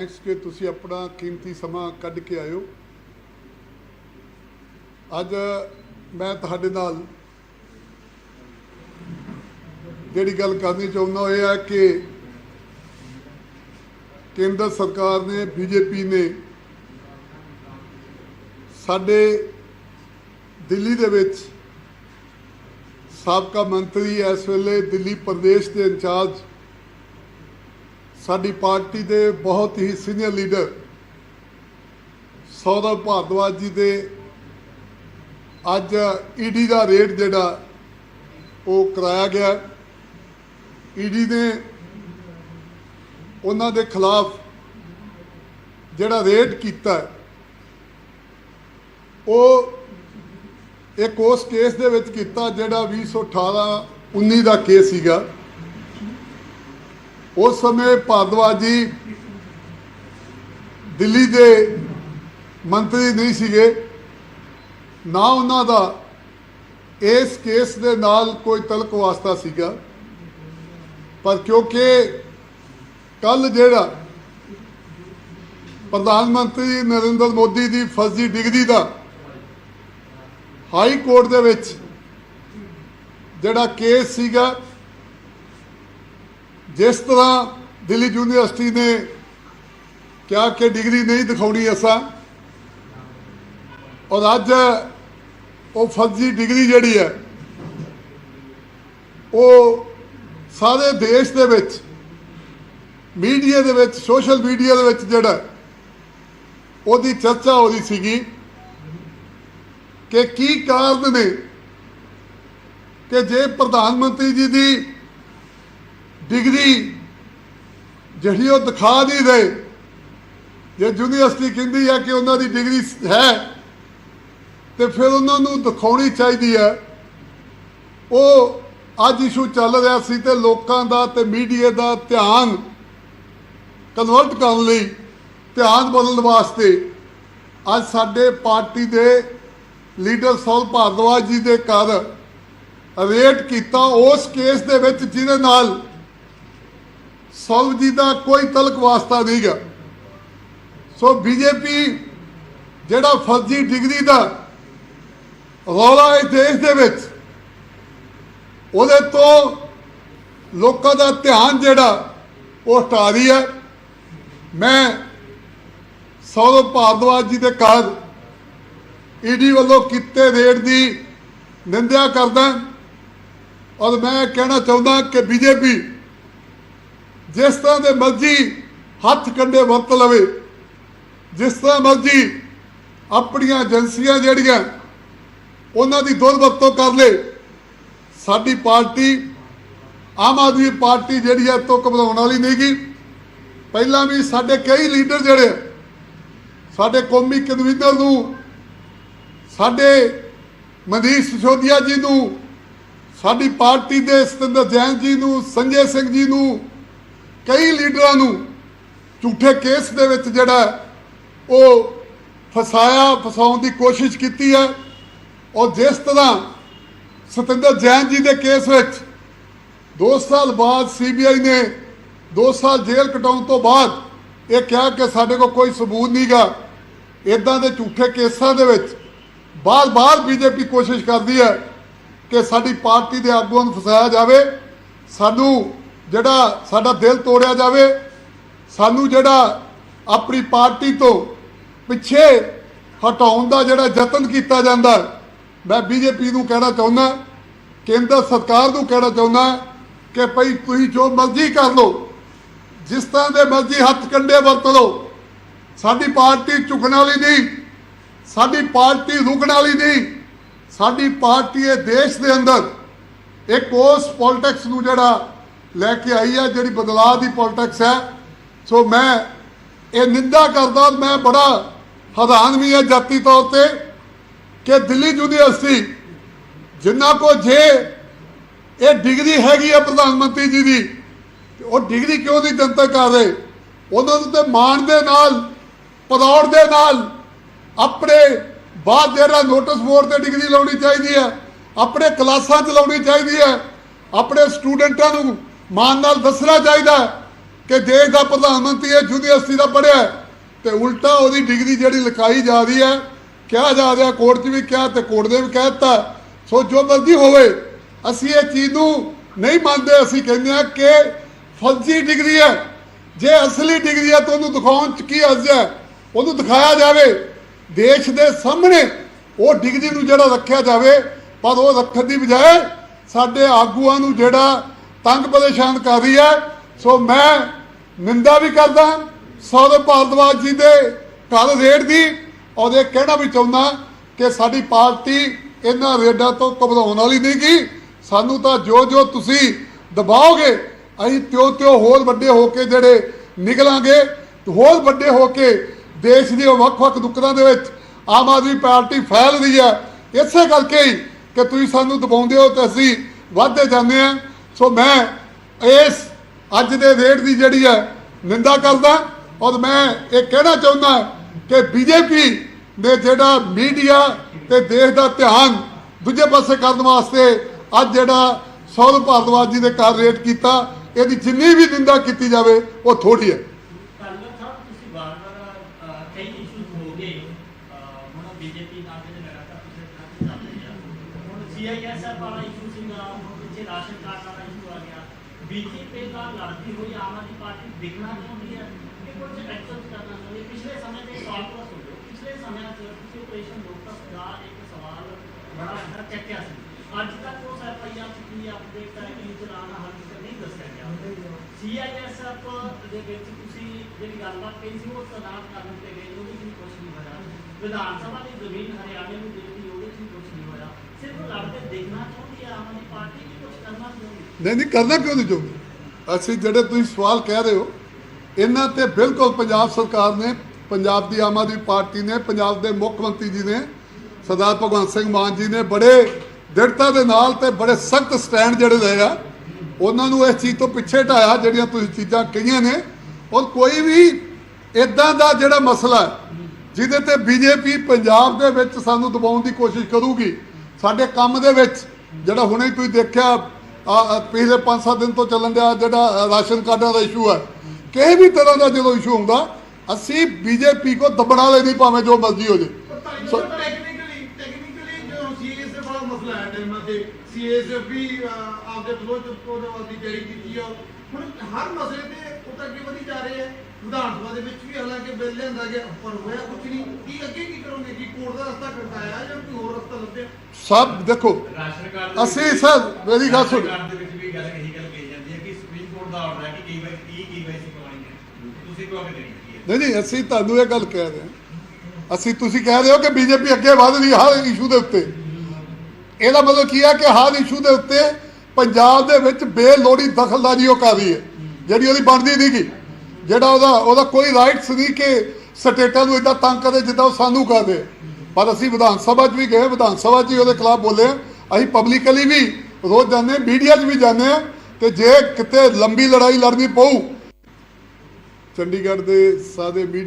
Thanks ਕਿ ਤੁਸੀਂ ਆਪਣਾ ਕੀਮਤੀ ਸਮਾਂ ਕੱਢ ਕੇ ਆਇਓ। ਅੱਜ ਮੈਂ ਤੁਹਾਡੇ ਨਾਲ ਜਿਹੜੀ ਗੱਲ ਕਰਨੀ ਚਾਹੁੰਦਾ ਉਹ ਇਹ ਹੈ ਕਿ ਕੇਂਦਰ ਸਰਕਾਰ ਨੇ ਬੀਜੇਪੀ ਨੇ ਸਾਡੇ ਦਿੱਲੀ ਦੇ ਵਿੱਚ ਸਾਬਕਾ ਮੰਤਰੀ ਇਸ ਵੇਲੇ ਦਿੱਲੀ ਪ੍ਰਦੇਸ਼ ਦੇ ਇੰਚਾਰਜ ਸਾਡੀ ਪਾਰਟੀ ਦੇ ਬਹੁਤ ਹੀ ਸੀਨੀਅਰ ਲੀਡਰ ਸੌਰਵ ਭਾਰਦਵਾਜ ਜੀ ਦੇ ਅੱਜ ਈਡੀ ਦਾ ਰੇਡ ਜਿਹੜਾ ਉਹ ਕਰਾਇਆ ਗਿਆ। ਈਡੀ ਨੇ ਉਹਨਾਂ ਦੇ ਖਿਲਾਫ ਜਿਹੜਾ ਰੇਡ ਕੀਤਾ, ਉਹ ਇੱਕ ਉਸ ਕੇਸ ਦੇ ਵਿੱਚ ਕੀਤਾ ਜਿਹੜਾ 2018 19 ਦਾ ਕੇਸ ਸੀਗਾ। ਉਸ ਸਮੇਂ ਭਾਰਦਵਾਜ ਜੀ ਦਿੱਲੀ ਦੇ ਮੰਤਰੀ ਨਹੀਂ ਸੀਗੇ। ਨਾ ਉਹਨਾਂ ਦਾ ਇਸ ਕੇਸ ਦੇ ਨਾਲ ਕੋਈ ਤਲਕ ਵਾਸਤਾ ਸੀਗਾ। ਪਰ ਕਿਉਂਕਿ ਕੱਲ ਜਿਹੜਾ ਪ੍ਰਧਾਨ ਮੰਤਰੀ ਨਰਿੰਦਰ ਮੋਦੀ ਦੀ ਫਰਜ਼ੀ ਡਿਗਰੀ ਦਾ ਹਾਈ ਕੋਰਟ ਦੇ ਵਿੱਚ ਜਿਹੜਾ ਕੇਸ ਸੀਗਾ ਜਿਸ ਤਰ੍ਹਾਂ ਦਿੱਲੀ ਯੂਨੀਵਰਸਿਟੀ ਨੇ ਕਿਹਾ ਕਿ ਡਿਗਰੀ ਨਹੀਂ ਦਿਖਾਉਣੀ ਅਸਾਂ, ਔਰ ਅੱਜ ਉਹ ਫਰਜ਼ੀ ਡਿਗਰੀ ਜਿਹੜੀ ਹੈ, ਉਹ ਸਾਰੇ ਦੇਸ਼ ਦੇ ਵਿੱਚ, ਮੀਡੀਆ ਦੇ ਵਿੱਚ, ਸੋਸ਼ਲ ਮੀਡੀਆ ਦੇ ਵਿੱਚ ਜਿਹੜਾ, ਉਹਦੀ ਚਰਚਾ ਹੋ ਰਹੀ ਸੀਗੀ ਕਿ ਕੀ ਕਾਰਨ ਨੇ ਕਿ ਜੇ ਪ੍ਰਧਾਨ ਮੰਤਰੀ ਜੀ ਦੀ ਡਿਗਰੀ ਜਿਹੜੀ ਉਹ ਦਿਖਾ ਨਹੀਂ ਰਹੇ। ਜੇ ਯੂਨੀਵਰਸਿਟੀ ਕਹਿੰਦੀ ਹੈ ਕਿ ਉਹਨਾਂ ਦੀ ਡਿਗਰੀ ਹੈ, ਤੇ ਫਿਰ ਉਹਨਾਂ ਨੂੰ ਦਿਖਾਉਣੀ ਚਾਹੀਦੀ ਹੈ। ਉਹ ਅੱਜ ਇਸ਼ੂ ਚੱਲ ਰਿਹਾ ਸੀ ਤੇ ਲੋਕਾਂ ਦਾ ਤੇ ਮੀਡੀਆ ਦਾ ਧਿਆਨ ਕਨਵਰਟ ਕਰਨ ਲਈ, ਧਿਆਨ ਬਦਲਣ ਵਾਸਤੇ ਅੱਜ ਸਾਡੇ ਪਾਰਟੀ ਦੇ ਲੀਡਰ ਸੌਲ ਭਾਰਦਵਾਜ ਜੀ ਦੇ ਘਰ ਰੇਟ ਕੀਤਾ। ਉਸ ਕੇਸ ਦੇ ਵਿੱਚ ਜਿਹਦੇ ਨਾਲ ਸੌਲਵ ਜੀ ਦਾ ਕੋਈ ਤਲਕ ਵਾਸਤਾ ਨਹੀਂਗਾ। ਸੋ ਬੀਜੇਪੀ ਜਿਹੜਾ ਫਰਜ਼ੀ ਡਿਗਰੀ ਦਾ ਰੌਲਾ ਇਸ ਦੇਸ਼ ਦੇ ਵਿੱਚ, ਉਹਦੇ ਤੋਂ ਲੋਕਾਂ ਦਾ ਧਿਆਨ ਜਿਹੜਾ, ਉਹ ਹਟਾ ਰਹੀ ਹੈ। ਮੈਂ ਸੌਰਵ ਭਾਰਦਵਾਜ ਜੀ ਦੇ ਘਰ ਈਡੀ ਵੱਲੋਂ ਕੀਤੇ ਰੇਡ ਦੀ ਨਿੰਦਿਆ ਕਰਦਾ ਔਰ ਮੈਂ ਕਹਿਣਾ ਚਾਹੁੰਦਾ ਕਿ ਬੀਜੇਪੀ ਜਿਸ ਤਰ੍ਹਾਂ ਦੇ ਮਰਜ਼ੀ ਹੱਥ ਕੰਡੇ ਵਰਤ ਲਵੇ, ਜਿਸ ਤਰ੍ਹਾਂ ਮਰਜ਼ੀ ਆਪਣੀਆਂ ਏਜੰਸੀਆਂ ਜਿਹੜੀਆਂ ਉਹਨਾਂ ਦੀ ਦੁਰਵਰਤੋਂ ਕਰ ਲੇ, ਸਾਡੀ ਪਾਰਟੀ ਆਮ ਆਦਮੀ ਪਾਰਟੀ ਜਿਹੜੀ ਹੈ ਤੋਂ ਵਧਾਉਣ ਵਾਲੀ ਨਹੀਂਗੀ ਪਹਿਲਾਂ ਵੀ ਸਾਡੇ ਕਈ ਲੀਡਰ ਜਿਹੜੇ ਸਾਡੇ ਕੌਮੀ ਕਨਵੀਨਰ ਨੂੰ, ਸਾਡੇ ਮਨੀਸ਼ ਸਿਸੋਦੀਆ ਜੀ ਨੂੰ, ਸਾਡੀ ਪਾਰਟੀ ਦੇ ਸਤਿੰਦਰ ਜੈਨ ਜੀ ਨੂੰ, ਸੰਜੇ ਸਿੰਘ ਜੀ ਨੂੰ ਕਈ ਲੀਡਰਾਂ ਨੂੰ ਝੂਠੇ ਕੇਸ ਦੇ ਵਿੱਚ ਜਿਹੜਾ ਉਹ ਫਸਾਇਆ, ਫਸਾਉਣ ਦੀ ਕੋਸ਼ਿਸ਼ ਕੀਤੀ ਹੈ। ਔਰ ਜਿਸ ਤਰ੍ਹਾਂ ਸਤਿੰਦਰ ਜੈਨ ਜੀ ਦੇ ਕੇਸ ਵਿੱਚ 2 ਸਾਲ ਬਾਅਦ ਸੀਬੀਆਈ ਨੇ 2 ਸਾਲ ਜੇਲ੍ਹ ਕਟਾਉਣ ਤੋਂ ਬਾਅਦ ਇਹ ਕਿਹਾ ਕਿ ਸਾਡੇ ਕੋਲ ਕੋਈ ਸਬੂਤ ਨਹੀਂਗਾ ਇਦਾਂ ਦੇ ਝੂਠੇ ਕੇਸਾਂ ਦੇ ਵਿੱਚ ਬਾਰ-ਬਾਰ ਬੀਜੇਪੀ ਕੋਸ਼ਿਸ਼ ਕਰਦੀ ਹੈ ਕਿ ਸਾਡੀ ਪਾਰਟੀ ਦੇ ਆਗੂਆਂ ਨੂੰ ਫਸਾਇਆ ਜਾਵੇ। ਸਾਨੂੰ ਜਿਹੜਾ ਸਾਡਾ ਦਿਲ ਤੋੜਿਆ ਜਾਵੇ ਸਾਨੂੰ ਜਿਹੜਾ ਆਪਣੀ ਪਾਰਟੀ ਤੋਂ ਪਿੱਛੇ ਹਟਾਉਣ ਦਾ ਜਿਹੜਾ ਯਤਨ ਕੀਤਾ ਜਾਂਦਾ ਹੈ, ਮੈਂ ਬੀਜੇਪੀ ਨੂੰ ਕਹਿਣਾ ਚਾਹੁੰਦਾ ਕੇਂਦਰ ਸਰਕਾਰ ਨੂੰ ਕਹਿਣਾ ਚਾਹੁੰਦਾ ਕਿ ਭਈ ਤੁਸੀਂ ਜੋ ਮਰਜ਼ੀ ਕਰ ਲਓ ਜਿਸ ਤਰ੍ਹਾਂ ਦੇ ਮਰਜ਼ੀ ਹੱਥ ਕੰਡੇ ਵਰਤ ਲਓ ਸਾਡੀ ਪਾਰਟੀ ਝੁਕਣ ਵਾਲੀ ਨਹੀਂ ਸਾਡੀ ਪਾਰਟੀ ਰੁਕਣ ਵਾਲੀ ਨਹੀਂ ਸਾਡੀ ਪਾਰਟੀ ਇਹ ਦੇਸ਼ ਦੇ ਅੰਦਰ ਇੱਕ ਉਸ ਪੋਲਿਟਿਕਸ ਨੂੰ ਜਿਹੜਾ ਲੈ ਕੇ ਆਈ ਹੈ, ਜਿਹੜੀ ਬਦਲਾਅ ਦੀ ਪੋਲਿਟਿਕਸ ਹੈ। ਸੋ ਮੈਂ ਇਹ ਨਿੰਦਾ ਕਰਦਾ, ਮੈਂ ਬੜਾ ਹੈਰਾਨ ਵੀ ਹਾਂ ਜਾਤੀ ਤੌਰ ਤੇ ਕਿ ਦਿੱਲੀ ਯੂਨੀਵਰਸਿਟੀ ਜਿੰਨਾ ਕੋ ਜੇ ਇਹ ਡਿਗਰੀ ਹੈਗੀ ਹੈ ਪ੍ਰਧਾਨ ਮੰਤਰੀ ਜੀ ਦੀ ਉਹ ਡਿਗਰੀ ਕਿਉਂ ਨਹੀਂ ਜਨਤਕ ਕਰ ਰਹੇ? ਉਹਨਾਂ ਨੂੰ ਤੇ ਮਾਣ ਦੇ ਨਾਲ ਪਦੌੜ ਦੇ ਨਾਲ ਆਪਣੇ ਬਾਅਦ ਜਿਹੜਾ ਨੋਟਿਸ ਬੋਰਡ ਤੇ ਡਿਗਰੀ ਲਾਉਣੀ ਚਾਹੀਦੀ ਹੈ, ਆਪਣੇ ਕਲਾਸਾਂ 'ਚ ਲਾਉਣੀ ਚਾਹੀਦੀ ਹੈ, ਆਪਣੇ ਸਟੂਡੈਂਟਾਂ ਨੂੰ ਮਾਨ ਨਾਲ ਦੱਸਣਾ ਚਾਹੀਦਾ ਕਿ ਦੇਸ਼ ਦਾ ਪ੍ਰਧਾਨ ਮੰਤਰੀ ਹੈ ਯੂਨੀਵਰਸਿਟੀ ਦਾ ਪੜ੍ਹਿਆ ਹੈ, ਤੇ ਉਲਟਾ ਉਹਦੀ ਡਿਗਰੀ ਜਿਹੜੀ ਲਿਖਾਈ ਜਾ ਰਹੀ ਹੈ ਕਿਹਾ ਜਾ ਰਿਹਾ ਕੋਰਟ 'ਚ ਵੀ ਕਿਹਾ ਤੇ ਕੋਰਟ ਨੇ ਵੀ ਕਹਿ ਦਿੱਤਾ। ਸੋ ਜੋ ਮਰਜ਼ੀ ਹੋਵੇ ਅਸੀਂ ਇਹ ਚੀਜ਼ ਨੂੰ ਨਹੀਂ ਮੰਨਦੇ ਅਸੀਂ ਕਹਿੰਦੇ ਹਾਂ ਕਿ ਫਰਜ਼ੀ ਡਿਗਰੀ ਹੈ। ਜੇ ਅਸਲੀ ਡਿਗਰੀ ਹੈ ਤਾਂ ਉਹਨੂੰ ਦਿਖਾਉਣ 'ਚ ਕੀ ਅਰਜ਼ ਹੈ? ਉਹਨੂੰ ਦਿਖਾਇਆ ਜਾਵੇ। ਦੇਸ਼ ਦੇ ਸਾਹਮਣੇ ਉਹ ਡਿਗਰੀ ਨੂੰ ਜਿਹੜਾ ਰੱਖਿਆ ਜਾਵੇ ਪਰ ਉਹ ਰੱਖਣ ਦੀ ਬਜਾਏ ਸਾਡੇ ਆਗੂਆਂ ਨੂੰ ਜਿਹੜਾ ਤੰਗ ਪਰੇਸ਼ਾਨ ਕਰ ਰਹੀ ਹੈ। ਸੋ ਮੈਂ ਨਿੰਦਾ ਵੀ ਕਰਦਾ, ਸੌਰਵ ਭਾਰਦਵਾਜ ਜੀ ਦੇ ਘਰ ਰੇਡ ਦੀ, ਔਰ ਇਹ ਕਹਿਣਾ ਵੀ ਚਾਹੁੰਦਾ ਕਿ ਸਾਡੀ ਪਾਰਟੀ ਇਹਨਾਂ ਰੇਡਾਂ ਤੋਂ ਘਬਰਾਉਣ ਵਾਲੀ ਨਹੀਂ ਗੀ। ਸਾਨੂੰ ਤਾਂ ਜੋ ਜੋ ਤੁਸੀਂ ਦਬਾਓਗੇ, ਅਸੀਂ ਤਿਉ ਤਿਉ ਹੋਰ ਵੱਡੇ ਹੋ ਕੇ ਜਿਹੜੇ ਨਿਕਲਾਂਗੇ, ਹੋਰ ਵੱਡੇ ਹੋ ਕੇ ਦੇਸ਼ ਦੇ ਵੱਖ-ਵੱਖ ਦੁੱਕਰਾਂ ਦੇ ਵਿੱਚ ਆਮ ਆਦਮੀ ਪਾਰਟੀ ਫੈਲ ਰਹੀ ਹੈ। ਇਸੇ ਕਰਕੇ ਹੀ ਕਿ ਤੁਸੀਂ ਸਾਨੂੰ ਦਬਾਉਂਦੇ ਹੋ ਤੇ ਅਸੀਂ ਵੱਧਦੇ ਜਾਂਦੇ ਹਾਂ। ਸੋ ਮੈਂ ਇਸ ਅੱਜ ਦੇ ਰੇਟ ਦੀ ਜਿਹੜੀ ਹੈ ਨਿੰਦਾ ਕਰਦਾ ਔਰ ਮੈਂ ਇਹ ਕਹਿਣਾ ਚਾਹੁੰਦਾ ਕਿ ਬੀਜੇਪੀ ਨੇ ਜਿਹੜਾ ਮੀਡੀਆ ਤੇ ਦੇਸ਼ ਦਾ ਧਿਆਨ ਦੂਜੇ ਪਾਸੇ ਕਰਨ ਵਾਸਤੇ ਅੱਜ ਜਿਹੜਾ ਸੌਰਵ ਭਾਰਦਵਾਜ ਜੀ ਦੇ ਘਰ ਰੇਟ ਕੀਤਾ, ਇਹਦੀ ਜਿੰਨੀ ਵੀ ਨਿੰਦਾ ਕੀਤੀ ਜਾਵੇ, ਉਹ ਥੋੜੀ ਹੈ ਕੱਲ੍ਹ ਸਾਹਿਬ ਤੁਸੀਂ ਵਾਰ-ਵਾਰ ਅਹ, ਕਈ ਇਸ਼ੂਜ਼ ਹੋ ਗਏ ਅਹ, ਹੁਣ ਬੀਜੇਪੀ ਨਾਲ ਜਿਹੜੇ ਲਗਾਤਾਰ ਤੁਸੀਂ ਕੰਮ ਚੱਲ ਰਹੇ ਆ ਹੁਣ ਸੀਆਈਐਸਐਫ ਵਾਲਾ ਇਸ਼ੂ ਸੀਗਾ ਹੁਣ ਪਿੱਛੇ ਰਾਸ਼ਨ ਕਾਰਡ ਵਾਲਾ ਇਸ਼ੂ ਆ ਗਿਆ। ਬੀਜੇਪੀ ਦਾ ਲੜਦੀ ਹੋਈ ਆਮ ਆਦਮੀ ਪਾਰਟੀ ਦਿਖਣਾ ਚਾਹੁੰਦੀ ਹੈ। ਕਿ ਕੁਝ ਐਕਸ਼ਨ ਕਰਨਾ ਚਾਹੁੰਦੀ ਪਿਛਲੇ ਸਮੇਂ ਦੇ ਸਵਾਲ ਤੋਂ ਸੁਣੋ ਪਿਛਲੇ ਸਮਿਆਂ 'ਚ ਤੁਸੀਂ ਆਪਰੇਸ਼ਨ ਲੋਟਸ ਦਾ ਇੱਕ ਸਵਾਲ ਬੜਾ ਅੰਦਰ ਚੱਕਿਆ ਸੀ। ਅੱਜ ਤੱਕ ਉਸ ਐਫਆਈਆਰ 'ਚ ਕੀ ਅਪਡੇਟ ਹੈ, ਕਿ ਚਲਾਨ ਹੱਲ ਤੱਕ ਨਹੀਂ ਦੱਸਿਆ ਗਿਆ। ਸੀਆਈਐਸਐਫ ਦੇ ਵਿੱਚ ਤੁਸੀਂ ਜਿਹੜੀ ਗੱਲਬਾਤ ਕਹੀ ਸੀ, ਉਹ ਤਨਾਤ ਕਰਨ ਤੇ ਗਏ। ਉਹਦੇ ਵਿੱਚ ਕੁਝ ਨਹੀਂ ਹੋਇਆ। ਵਿਧਾਨ ਸਭਾ ਦੀ ਜ਼ਮੀਨ ਹਰਿਆਣੇ ਨੂੰ ਦਿੱਤੀ, ਉਹਦੇ 'ਚ ਕੁਝ ਨਹੀਂ ਹੋਇਆ। ਸਿਰਫ ਲੜਦੇ ਦੇਖਣਾ ਚਾਹੁੰਦੀ ਹੈ ਆਮ ਆਦਮੀ ਪਾਰਟੀ। ਕਰਨਾ ਨਹੀਂ ਨਹੀਂ, ਕਰਨਾ ਕਿਉਂ ਨਹੀਂ ਜੋ ਅਸੀਂ ਜਿਹੜੇ ਤੁਸੀਂ ਸਵਾਲ ਕਹਿ ਰਹੇ ਹੋ, ਇਹਨਾਂ ਤੇ ਬਿਲਕੁਲ ਪੰਜਾਬ ਸਰਕਾਰ ਨੇ, ਪੰਜਾਬ ਦੀ ਆਮ ਆਦਮੀ ਪਾਰਟੀ ਨੇ, ਪੰਜਾਬ ਦੇ ਮੁੱਖ ਮੰਤਰੀ ਜੀ ਨੇ, ਸਰਦਾਰ ਭਗਵੰਤ ਸਿੰਘ ਮਾਨ ਜੀ ਨੇ ਬੜੇ ਦ੍ਰਿੜਤਾ ਦੇ ਨਾਲ ਤੇ ਬੜੇ ਸਖਤ ਸਟੈਂਡ ਜਿਹੜੇ ਲਏ ਆ, ਉਹਨਾਂ ਨੂੰ ਇਸ ਚੀਜ਼ ਤੋਂ ਪਿੱਛੇ ਢਾਇਆ, ਜਿਹੜੀਆਂ ਤੁਸੀਂ ਚੀਜ਼ਾਂ ਕਹੀਆਂ ਨੇ। ਔਰ ਕੋਈ ਵੀ ਇਦਾਂ ਦਾ ਜਿਹੜਾ ਮਸਲਾ ਜਿਹਦੇ ਤੇ ਬੀਜੇਪੀ ਪੰਜਾਬ ਦੇ ਵਿੱਚ ਸਾਨੂੰ ਦਬਾਉਣ ਦੀ ਕੋਸ਼ਿਸ਼ ਕਰੂਗੀ, ਸਾਡੇ ਕੰਮ ਦੇ ਵਿੱਚ, ਜਿਹੜਾ ਹੁਣੇ ਤੁਸੀਂ ਦੇਖਿਆ ਆ ਪਿਛਲੇ 5-7 ਦਿਨ ਤੋਂ ਚੱਲਣ ਦਿਆ ਜਿਹੜਾ ਰਾਸ਼ਨ ਕਾਰਡਾਂ ਦਾ ਇਸ਼ੂ ਹੈ। ਕਿਸੇ ਵੀ ਤਰ੍ਹਾਂ ਦਾ ਜਦੋਂ ਇਸ਼ੂ ਹੁੰਦਾ ਅਸੀਂ ਬੀਜੇਪੀ ਕੋ ਦਬਣਾ ਲੈ ਨਹੀਂ ਭਾਵੇਂ ਜੋ ਮਰਜ਼ੀ ਹੋ ਜੇ। ਸੋ- ਟੈਕਨੀਕਲੀ ਟੈਕਨੀਕਲੀ ਜੋ ਸੀਐਸ ਦਾ ਮਸਲਾ ਹੈ ਟਾਈਮਾਂ ਤੇ ਸੀਐਸ ਵੀ ਆਪਦੇ ਵੱਲੋਂ ਚੁੱਪੋ ਦੀ ਜਾਰੀ ਕੀਤੀ ਆ। ਹੁਣ ਹਰ ਮਸਲੇ ਤੇ ਉਹ ਤਾਂ ਅੱਗੇ ਵਧੀ ਜਾ ਰਹੇ ਹੈ ਵਿਧਾਨ ਸਭਾ ਦੇ ਵਿੱਚ ਵੀ ਹਾਲਾਂਕਿ ਬਿੱਲ ਲਿਆਂਦਾ ਗਿਆ ਪਰ ਹੋਇਆ ਕੁਝ ਨਹੀਂ। ਕੀ ਅੱਗੇ ਕੀ ਕਰੋਗੇ? ਕੀ ਕੋਰਟ ਦਾ ਰਸਤਾ ਕਰਤਾਇਆ ਜਾਂ ਕੋਈ ਹੋਰ ਰਸਤਾ ਲੱਭਿਆ? ਸਭ ਦੇਖੋ ਰਾਸ਼ਨ ਕਾਰਡ ਦੇ ਅਸੀਂ ਵਿੱਚ- ਸਰ ਮੇਰੀ ਗੱਲ ਸੁਣ। ਰਾਸ਼ਨ ਕਾਰਡ ਦੇ ਵਿੱਚ ਵੀ ਗੱਲ ਇਹੀ ਗੱਲ ਕਹੀ ਜਾਂਦੀ ਹੈ ਕਿ ਸੁਪਰੀਮ ਕੋਰਟ ਦਾ ਆਰਡਰ ਹੈ ਕਿ ਕਈ ਵਾਰ ਕੀ ਕੀ ਵਾਰ ਸਿਖਾਉਣੀ ਹੈ। ਤੁਸੀਂ ਕਿਉਂ ਕਿ ਦੇਣੀ ਹੈ? ਨਹੀਂ ਨਹੀਂ ਅਸੀਂ ਤੁਹਾਨੂੰ ਇਹ ਗੱਲ ਕਹਿ ਰਹੇ ਹਾਂ। ਅਸੀਂ ਤੁਸੀਂ ਕਹਿ ਰਹੇ ਹੋ ਕਿ ਬੀਜੇਪੀ ਅੱਗੇ ਵਧ ਰਹੀ ਹੈ ਹਰ ਇਸ਼ੂ ਦੇ ਉੱਤੇ। ਇਹਦਾ ਮਤਲਬ ਕੀ ਹੈ ਕਿ ਹਰ ਇਸ਼ੂ ਦੇ ਉੱਤੇ ਪੰਜਾਬ ਦੇ ਵਿੱਚ ਬੇਲੋੜੀ ਦਖਲਦਾਰੀ ਉਹ ਕਰ ਰਹੀ ਹੈ। ਜਿਹੜੀ ਉਹਦੀ ਬਣਦੀ ਨਹੀਂ ਗੀ। ਜਿਹੜਾ ਉਹਦਾ ਉਹਦਾ ਕੋਈ ਰਾਈਟਸ ਨਹੀਂ ਕਿ ਸਟੇਟਾਂ ਨੂੰ ਇਦਾਂ ਤੰਗ ਕਰੇ ਜਿੱਦਾਂ ਉਹ ਸਾਨੂੰ ਕਰਦੇ ਪਰ ਅਸੀਂ ਵਿਧਾਨ ਸਭਾ 'ਚ ਵੀ ਗਏ, ਵਿਧਾਨ ਸਭਾ 'ਚ ਹੀ ਉਹਦੇ ਖਿਲਾਫ ਬੋਲੇ ਅਸੀਂ ਪਬਲਿਕਲੀ ਵੀ ਰੋਜ਼ ਜਾਂਦੇ ਮੀਡੀਆ 'ਚ ਵੀ ਜਾਂਦੇ ਹਾਂ ਤੇ ਜੇ ਕਿਤੇ ਲੰਬੀ ਲੜਾਈ ਲੜਨੀ ਪਊ, ਚੰਡੀਗੜ੍ਹ ਦੇ ਸਾਦੇ ਮੀਡੀਆ